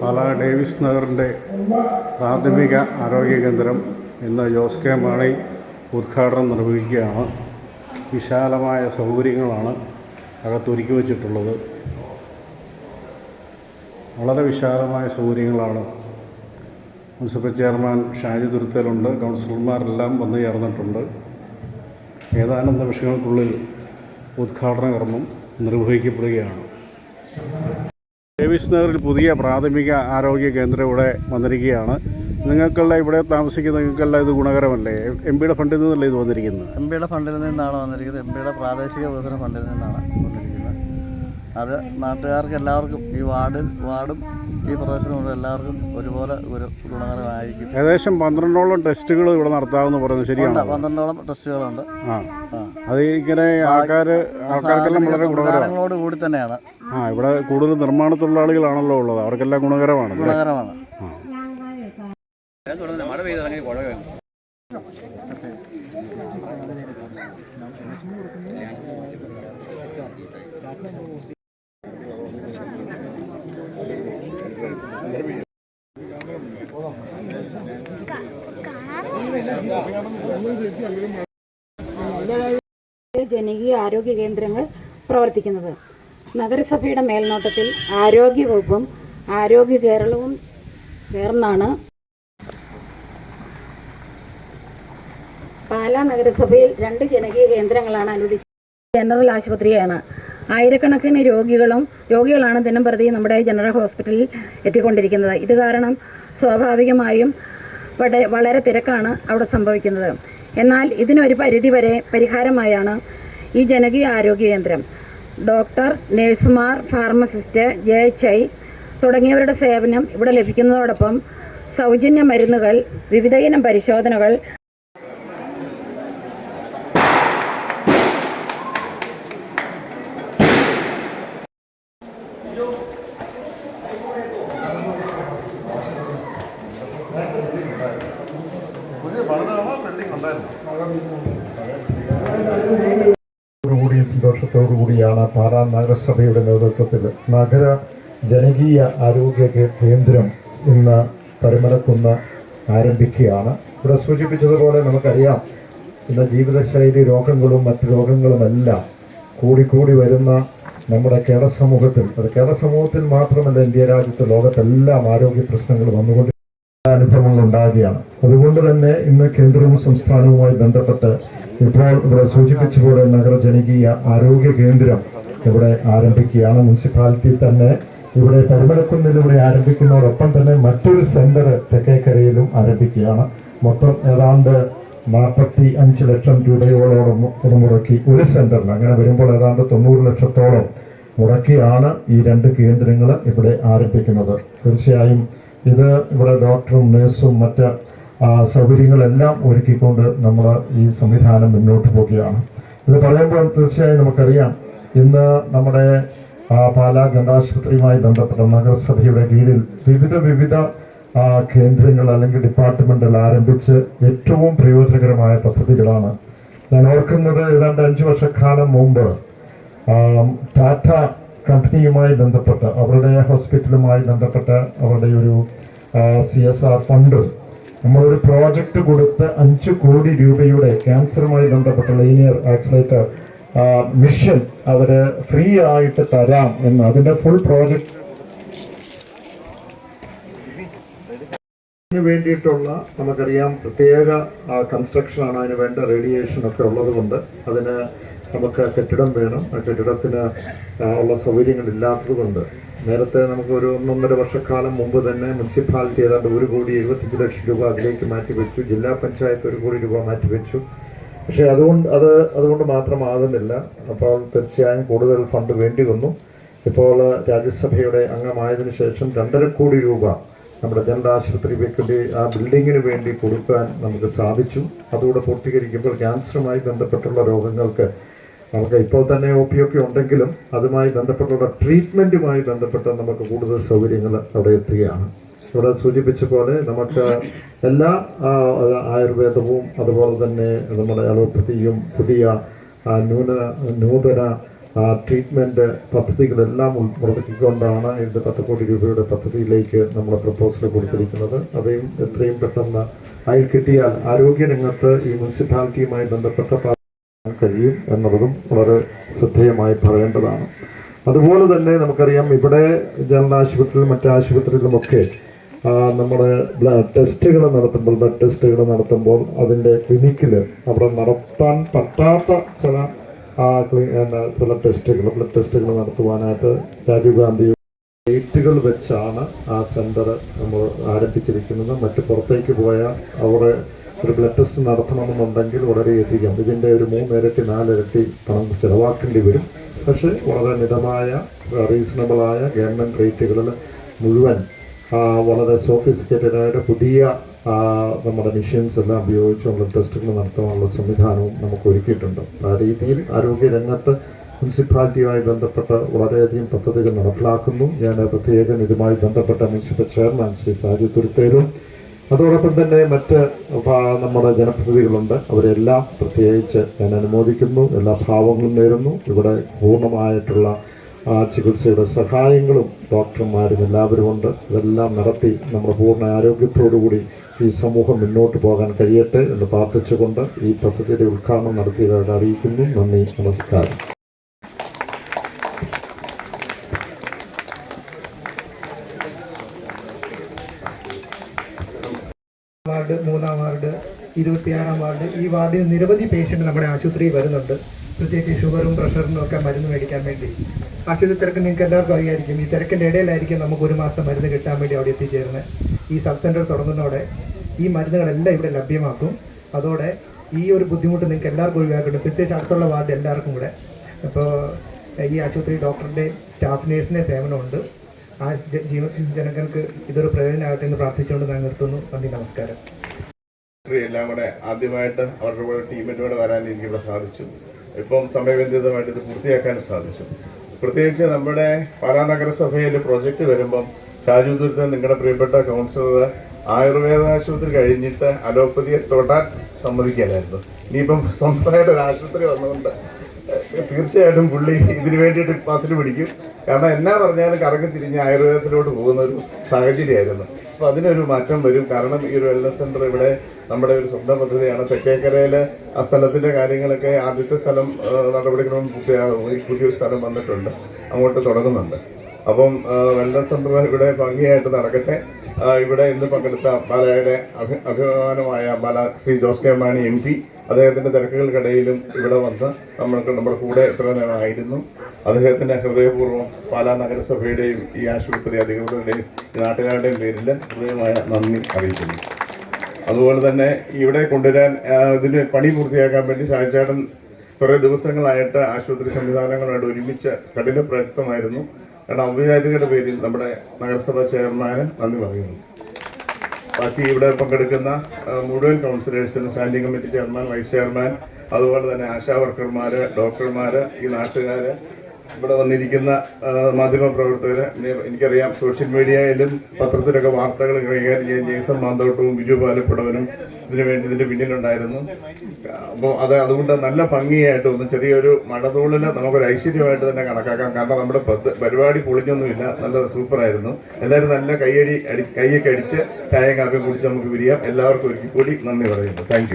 Pala Davis നഗറിന്റെ പ്രാഥമിക ആരോഗ്യ കേന്ദ്രം ഇന്ന് ജോസ് കെ മാണി ഉദ്ഘാടനം നിർവഹിക്കുകയാണ്. വിശാലമായ സൗകര്യങ്ങളാണ് അകത്തൊരുക്കി വച്ചിട്ടുള്ളത്. വളരെ വിശാലമായ സൗകര്യങ്ങളാണ്. മുനിസിപ്പൽ ചെയർമാൻ ഷാജി ദുരുത്തലുണ്ട്. കൗൺസിലർമാരെല്ലാം വന്നു ചേർന്നിട്ടുണ്ട്. ഏതാനും നിമിഷങ്ങൾക്കുള്ളിൽ ഉദ്ഘാടന കർമ്മം നിർവഹിക്കപ്പെടുകയാണ്. ഡേവിസ് നഗറിൽ പുതിയ പ്രാഥമിക ആരോഗ്യ കേന്ദ്രം ഇവിടെ വന്നിരിക്കുകയാണ്. നിങ്ങൾക്കുള്ള ഇവിടെ താമസിക്കുന്ന നിങ്ങൾക്കുള്ള ഇത് ഗുണകരമല്ലേ? എം പിയുടെ ഫണ്ടിൽ നിന്നല്ലേ ഇത് വന്നിരിക്കുന്നത്? എം പിയുടെ ഫണ്ടിൽ നിന്നാണ് വന്നിരിക്കുന്നത്. എം പിയുടെ പ്രാദേശിക വികസന ഫണ്ടിൽ നിന്നാണ് വന്നിരിക്കുന്നത്. അത് നാട്ടുകാർക്ക് എല്ലാവർക്കും ഈ വാർഡിൽ വാർഡും ഈ പ്രദേശത്തുമുള്ള എല്ലാവർക്കും ഒരുപോലെ ഒരു ഗുണകരമായിരിക്കും. ഏകദേശം പന്ത്രണ്ടോളം ടെസ്റ്റുകൾ ഇവിടെ നടത്താമെന്ന് പറയുന്നത് ശരിയാണ്. പന്ത്രണ്ടോളം ടെസ്റ്റുകളുണ്ട്. ആ. ആ. അത് ഇങ്ങനെ ആൾക്കാർ ആൾക്കാർക്കെല്ലാം വളരെ ഗുണകരമാണ്. സംവിധാനങ്ങളോട് കൂടി തന്നെയാണ്. ആ ഇവിടെ കൂടുതൽ നിർമ്മാണ തൊഴിലാളികളാണല്ലോ ഉള്ളത്. അവർക്കെല്ലാം ഗുണകരമാണ് അല്ലേ? ഗുണകരമാണ്. ആ. ജനകീയ ആരോഗ്യ കേന്ദ്രങ്ങൾ പ്രവർത്തിക്കുന്നത്. നഗരസഭയുടെ മേൽനോട്ടത്തിൽ ആരോഗ്യ വകുപ്പും ആരോഗ്യ കേരളവും ചേർന്നാണ് പാലാ നഗരസഭയിൽ രണ്ട് ജനകീയ കേന്ദ്രങ്ങളാണ് അനുവദിച്ചത്. ജനറൽ ആശുപത്രിയാണ്. ആയിരക്കണക്കിന് രോഗികളും രോഗികളാണ് ദിനം പ്രതി നമ്മുടെ ജനറൽ ഹോസ്പിറ്റലിൽ എത്തിക്കൊണ്ടിരിക്കുന്നത്. ഇത് കാരണം സ്വാഭാവികമായും വളരെ തിരക്കാണ് അവിടെ സംഭവിക്കുന്നത്. എന്നാൽ ഇതിനൊരു പരിധിവരെ പരിഹാരമായാണ് ഈ ജനകീയ ആരോഗ്യ കേന്ദ്രം. ഡോക്ടർ നഴ്സുമാർ ഫാർമസിസ്റ്റ് ജെ എച്ച് ഐ തുടങ്ങിയവരുടെ സേവനം ഇവിടെ ലഭിക്കുന്നതോടൊപ്പം സൗജന്യ മരുന്നുകൾ വിവിധയിനം പരിശോധനകൾ കൂടിയാണ് പാലാ നഗരസഭയുടെ നേതൃത്വത്തിൽ നഗര ജനകീയ ആരോഗ്യ കേന്ദ്രം ഇന്ന് പരിമലക്കുന്ന് ആരംഭിക്കുകയാണ്. ഇവിടെ സൂചിപ്പിച്ചതുപോലെ നമുക്കറിയാം ഇന്ന് ജീവിതശൈലി രോഗങ്ങളും മറ്റു രോഗങ്ങളുമെല്ലാം കൂടിക്കൂടി വരുന്ന നമ്മുടെ കേരള സമൂഹത്തിൽ. അത് കേരള സമൂഹത്തിൽ മാത്രമല്ല ഇന്ത്യ രാജ്യത്ത് ലോകത്തെല്ലാം ആരോഗ്യ പ്രശ്നങ്ങൾ വന്നുകൊണ്ട് അനുഭവങ്ങൾ ഉണ്ടാകുകയാണ് അതുകൊണ്ട് തന്നെ ഇന്ന് കേന്ദ്രവും സംസ്ഥാനവുമായി ബന്ധപ്പെട്ട് ഇപ്പോൾ ഇവിടെ സൂചിപ്പിച്ച പോലെ നഗര ജനകീയ ആരോഗ്യ കേന്ദ്രം ഇവിടെ ആരംഭിക്കുകയാണ്. മുനിസിപ്പാലിറ്റി തന്നെ ഇവിടെ പരിമലക്കുന്നിലൂടെ ആരംഭിക്കുന്നതോടൊപ്പം തന്നെ മറ്റൊരു സെന്റർ തെക്കേക്കരയിലും ആരംഭിക്കുകയാണ്. മൊത്തം ഏതാണ്ട് നാൽപ്പത്തി അഞ്ച് ലക്ഷം രൂപയോളം മുടക്കി ഒരു സെന്ററിന്. അങ്ങനെ വരുമ്പോൾ ഏതാണ്ട് തൊണ്ണൂറ് ലക്ഷത്തോളം മുടക്കിയാണ് ഈ രണ്ട് കേന്ദ്രങ്ങൾ ഇവിടെ ആരംഭിക്കുന്നത്. തീർച്ചയായും ഇത് ഇവിടെ ഡോക്ടറും നഴ്സും മറ്റ് സൗകര്യങ്ങളെല്ലാം ഒരുക്കിക്കൊണ്ട് നമ്മൾ ഈ സംവിധാനം മുന്നോട്ട് പോവുകയാണ്. ഇത് പറയുമ്പോൾ തീർച്ചയായും നമുക്കറിയാം ഇന്ന് നമ്മുടെ പാലാ ദന്താശുപത്രിയുമായി ബന്ധപ്പെട്ട നഗരസഭയുടെ കീഴിൽ വിവിധ വിവിധ കേന്ദ്രങ്ങൾ അല്ലെങ്കിൽ ഡിപ്പാർട്ട്മെന്റുകൾ ആരംഭിച്ച് ഏറ്റവും പ്രയോജനകരമായ പദ്ധതികളാണ്. ഞാൻ ഓർക്കുന്നത് ഏതാണ്ട് അഞ്ചു വർഷക്കാലം മുമ്പ് ടാറ്റ കമ്പനിയുമായി ബന്ധപ്പെട്ട് അവരുടെ ഹോസ്പിറ്റലുമായി ബന്ധപ്പെട്ട് അവരുടെ ഒരു സി എസ് ആർ ഫണ്ട് നമ്മളൊരു പ്രോജക്റ്റ് കൊടുത്ത് അഞ്ച് കോടി രൂപയുടെ ക്യാൻസറുമായി ബന്ധപ്പെട്ട ലീനിയർ ആക്സിലേറ്റർ മിഷൻ അവർ ഫ്രീ ആയിട്ട് തരാം എന്ന് അതിന്റെ ഫുൾ പ്രോജക്റ്റ് അതിന് വേണ്ടിയിട്ടുള്ള നമുക്കറിയാം പ്രത്യേക കൺസ്ട്രക്ഷനാണ് അതിന് വേണ്ട റേഡിയേഷൻ ഒക്കെ ഉള്ളതുകൊണ്ട് അതിന് നമുക്ക് കെട്ടിടം വേണം. ആ കെട്ടിടത്തിന് ഉള്ള സൗകര്യങ്ങൾ കൊണ്ട് നേരത്തെ നമുക്ക് ഒരു ഒന്നൊന്നര വർഷക്കാലം മുമ്പ് തന്നെ മുനിസിപ്പാലിറ്റി ഏതാണ്ട് ഒരു കോടി എഴുപത്തഞ്ച് ലക്ഷം രൂപ അതിലേക്ക് മാറ്റിവെച്ചു ജില്ലാ പഞ്ചായത്ത് ഒരു കോടി രൂപ മാറ്റിവെച്ചു പക്ഷേ അതുകൊണ്ട് അത് അതുകൊണ്ട് മാത്രമാകുന്നില്ല. അപ്പോൾ തീർച്ചയായും കൂടുതൽ ഫണ്ട് വേണ്ടി വന്നു. ഇപ്പോൾ രാജ്യസഭയുടെ അംഗമായതിനു ശേഷം രണ്ടര കോടി രൂപ നമ്മുടെ ജനറൽ ആശുപത്രിക്ക് ആ ബിൽഡിങ്ങിന് വേണ്ടി കൊടുക്കാൻ നമുക്ക് സാധിച്ചു. അതുകൂടെ പൂർത്തീകരിക്കുമ്പോൾ ക്യാൻസറുമായി ബന്ധപ്പെട്ടുള്ള രോഗങ്ങൾക്ക് നമുക്ക് ഇപ്പോൾ തന്നെ ഒ പി ഒക്കെ ഉണ്ടെങ്കിലും അതുമായി ബന്ധപ്പെട്ടുള്ള ട്രീറ്റ്മെന്റുമായി ബന്ധപ്പെട്ട നമുക്ക് കൂടുതൽ സൗകര്യങ്ങൾ അവിടെ എത്തുകയാണ്. ഇവിടെ സൂചിപ്പിച്ച പോലെ നമുക്ക് എല്ലാ ആയുർവേദവും അതുപോലെ തന്നെ നമ്മുടെ അലോപ്പതിയും പുതിയ ന്യൂന നൂതന ട്രീറ്റ്മെന്റ് പദ്ധതികളെല്ലാം ഉൾപ്പെടുത്തിക്കൊണ്ടാണ് ഇതിന്റെ പത്ത് കോടി രൂപയുടെ പദ്ധതിയിലേക്ക് നമ്മൾ പ്രപ്പോസൽ കൊടുത്തിരിക്കുന്നത്. അവയും എത്രയും പെട്ടെന്ന് അതിൽ കിട്ടിയാൽ ആരോഗ്യരംഗത്ത് ഈ മുനിസിപ്പാലിറ്റിയുമായി ബന്ധപ്പെട്ട കഴിയും എന്നുള്ളതും വളരെ ശ്രദ്ധേയമായി പറയേണ്ടതാണ്. അതുപോലെ തന്നെ നമുക്കറിയാം ഇവിടെ ജനറൽ ആശുപത്രിയിലും മറ്റു ആശുപത്രിയിലുമൊക്കെ നമ്മുടെ ബ്ലഡ് ടെസ്റ്റുകൾ നടത്തുമ്പോൾ ബ്ലഡ് ടെസ്റ്റുകൾ നടത്തുമ്പോൾ അതിന്റെ ക്ലിനിക്കിൽ അവിടെ നടത്താൻ പറ്റാത്ത ചില ചില ടെസ്റ്റുകൾ ബ്ലഡ് ടെസ്റ്റുകൾ നടത്തുവാനായിട്ട് രാജീവ് ഗാന്ധി ഡേറ്റുകൾ വെച്ചാണ് ആ സെന്റർ നമ്മൾ ആരംഭിച്ചിരിക്കുന്നത്. മറ്റ് പുറത്തേക്ക് പോയാൽ അവിടെ ഒരു ബ്ലഡ് ടെസ്റ്റ് നടത്തണമെന്നുണ്ടെങ്കിൽ വളരെ അധികം. ഇതിന്റെ ഒരു മൂന്നിരട്ടി നാലിരട്ടി പണം ചിലവാക്കേണ്ടി വരും. പക്ഷേ വളരെ മിതമായ റീസണബിളായ ഗവൺമെന്റ് റേറ്റുകളിൽ മുഴുവൻ വളരെ സോഫിസ്റ്റിക്കേറ്റഡായിട്ട് പുതിയ നമ്മുടെ മെഷീൻസ് എല്ലാം ഉപയോഗിച്ച് ബ്ലഡ് ടെസ്റ്റുകൾ നടത്താനുള്ള സംവിധാനവും നമുക്ക് ഒരുക്കിയിട്ടുണ്ട്. ആ രീതിയിൽ ആരോഗ്യരംഗത്ത് മുനിസിപ്പാലിറ്റിയുമായി ബന്ധപ്പെട്ട് വളരെയധികം പദ്ധതികൾ നടപ്പിലാക്കുന്നു. ഞാൻ പ്രത്യേകം ഇതുമായി ബന്ധപ്പെട്ട മുനിസിപ്പൽ ചെയർമാൻ ശ്രീ സാജു തുരുത്തേലും അതോടൊപ്പം തന്നെ മറ്റ് നമ്മുടെ ജനപ്രതിനിധികളുണ്ട്. അവരെല്ലാം പ്രത്യേകിച്ച് ഞാൻ അനുമോദിക്കുന്നു. എല്ലാ ഭാവങ്ങളും നേരുന്നു. ഇവിടെ പൂർണമായിട്ടുള്ള ചികിത്സയുടെ സഹായങ്ങളും ഡോക്ടർമാരും എല്ലാവരും ഉണ്ട്. ഇതെല്ലാം നടത്തി നമ്മുടെ പൂർണ ആരോഗ്യത്തോടുകൂടി ഈ സമൂഹം മുന്നോട്ട് പോകാൻ കഴിയട്ടെ എന്ന് പ്രാർത്ഥിച്ചുകൊണ്ട് ഈ പദ്ധതിയുടെ ഉദ്ഘാടനം നടത്തിയതായിട്ട് അറിയിക്കുന്നു. നന്ദി. നമസ്കാരം. ഇരുപത്തിയാറാം വാർഡ്. ഈ വാർഡിൽ നിരവധി പേഷ്യന്റ് നമ്മുടെ ആശുപത്രിയിൽ വരുന്നുണ്ട്. പ്രത്യേകിച്ച് ഷുഗറും പ്രഷറിനും ഒക്കെ മരുന്ന് മേടിക്കാൻ വേണ്ടി. ആശുപത്രി തിരക്ക് നിങ്ങൾക്ക് എല്ലാവർക്കും അറിയായിരിക്കും. ഈ തിരക്കിന്റെ ഇടയിലായിരിക്കും നമുക്ക് ഒരു മാസം മരുന്ന് കിട്ടാൻ വേണ്ടി അവിടെ എത്തിച്ചേരുന്നത്. ഈ സബ് സെന്റർ തുടങ്ങുന്നതോടെ ഈ മരുന്നുകളെല്ലാം ഇവിടെ ലഭ്യമാക്കും. അതോടെ ഈ ഒരു ബുദ്ധിമുട്ട് നിങ്ങൾക്ക് എല്ലാവർക്കും ഒഴിവാക്കുന്നുണ്ട് പ്രത്യേകിച്ച് അടുത്തുള്ള വാർഡ് എല്ലാവർക്കും കൂടെ. അപ്പോൾ ഈ ആശുപത്രി ഡോക്ടറുടെ സ്റ്റാഫ് നേഴ്സിന്റെ സേവനമുണ്ട്. ആ ജീവ ജനങ്ങൾക്ക് ഇതൊരു പ്രയോജനമാകട്ടെ എന്ന് പ്രാർത്ഥിച്ചുകൊണ്ട് ഞാൻ നിർത്തുന്നു. നന്ദി നമസ്കാരം. എല്ലാം കൂടെ ആദ്യമായിട്ട് അവരുടെ കൂടെ ടീമിന്റെ വരാൻ എനിക്ക് ഇവിടെ സാധിച്ചു. ഇപ്പം സമയബന്ധിതമായിട്ട് ഇത് പൂർത്തിയാക്കാനും സാധിച്ചു. പ്രത്യേകിച്ച് നമ്മുടെ പാലാ നഗരസഭയിൽ പ്രൊജക്റ്റ് വരുമ്പം ഷാജു ദുരിതം നിങ്ങളുടെ പ്രിയപ്പെട്ട കൗൺസിലർ ആയുർവേദ ആശുപത്രി കഴിഞ്ഞിട്ട് അലോപ്പതിയെ തൊടാൻ സമ്മതിക്കാനായിരുന്നു. ഇനിയിപ്പം സ്വന്തമായിട്ട് ഒരു ആശുപത്രി വന്നുകൊണ്ട് തീർച്ചയായിട്ടും പുള്ളി ഇതിനു വേണ്ടിയിട്ട് പാസിൽ പിടിക്കും. കാരണം എന്നാ പറഞ്ഞാലും കറങ്ങി തിരിഞ്ഞ് ആയുർവേദത്തിലോട്ട് പോകുന്ന ഒരു സാഹചര്യമായിരുന്നു. അപ്പോൾ അതിനൊരു മാറ്റം വരും. കാരണം ഈ ഒരു വെൽനസ് സെന്റർ ഇവിടെ നമ്മുടെ ഒരു സ്വപ്ന പദ്ധതിയാണ്. തെക്കേക്കരയിൽ ആ സ്ഥലത്തിന്റെ കാര്യങ്ങളൊക്കെ ആദ്യത്തെ സ്ഥലം നടപടിക്രമം പുതിയൊരു സ്ഥലം വന്നിട്ടുണ്ട്. അങ്ങോട്ട് തുടങ്ങുന്നുണ്ട്. അപ്പം വെൽനസ് സെന്റർ ഇവിടെ ഭംഗിയായിട്ട് നടക്കട്ടെ. ഇവിടെ ഇന്ന് പങ്കെടുത്ത ബാലയുടെ അഭി അഭിമാനമായ Pala Shri Jose K Mani M P. അദ്ദേഹത്തിന്റെ തിരക്കുകൾക്കിടയിലും ഇവിടെ വന്ന് നമ്മൾക്ക് നമ്മുടെ കൂടെ എത്ര നേരമായിരുന്നു. അദ്ദേഹത്തിന്റെ ഹൃദയപൂർവം പാലാ നഗരസഭയുടെയും ഈ ആശുപത്രി അധികൃതരുടെയും നാട്ടുകാരുടെയും പേരിൽ ഹൃദയമായ നന്ദി അറിയിക്കുന്നു. അതുപോലെ തന്നെ ഇവിടെ കൊണ്ടുവരാൻ ഇതിന് പണി പൂർത്തിയാക്കാൻ വേണ്ടി ഷാജാടൻ കുറേ ദിവസങ്ങളായിട്ട് ആശുപത്രി സംവിധാനങ്ങളുമായിട്ട് ഒരുമിച്ച് കഠിന പ്രയത്നമായിരുന്നു കാരണം ഔപചാരികയുടെ പേരിൽ നമ്മുടെ നഗരസഭാ ചെയർമാന് നന്ദി പറയുന്നു. ബാക്കി ഇവിടെ പങ്കെടുക്കുന്ന മുഴുവൻ കൗൺസിലേഴ്സിനും standing committee chairman vice chairman അതുപോലെ തന്നെ ആശാ വർക്കർമാർ ഡോക്ടർമാർ ഈ നാട്ടുകാർ ഇവിടെ വന്നിരിക്കുന്ന മാധ്യമ മാധ്യമപ്രവർത്തകർ പിന്നെ എനിക്കറിയാം സോഷ്യൽ മീഡിയയിലും പത്രത്തിലൊക്കെ വാർത്തകൾ കൈകാര്യം ചെയ്യാൻ ജേസൺ മാന്തോട്ടവും ബിജു പാലപ്പടവനും ഇതിനു വേണ്ടി ഇതിന്റെ പിന്നിലുണ്ടായിരുന്നു. അപ്പോൾ അത് അതുകൊണ്ട് നല്ല ഭംഗിയായിട്ട് ഒന്ന് ചെറിയൊരു മഴതൂളിൽ നമുക്കൊരു ഐശ്വര്യമായിട്ട് തന്നെ കണക്കാക്കാം. കാരണം നമ്മുടെ പരിപാടി പൊളിഞ്ഞൊന്നുമില്ല. നല്ല സൂപ്പറായിരുന്നു. എല്ലാവരും നല്ല കൈയടി അടി കൈയൊക്കെ അടിച്ച് ചായയും കാപ്പിയും കുടിച്ച് നമുക്ക് പിരിയാം എല്ലാവർക്കും ഒരിക്കൽ കൂടി നന്ദി പറയുന്നു. താങ്ക്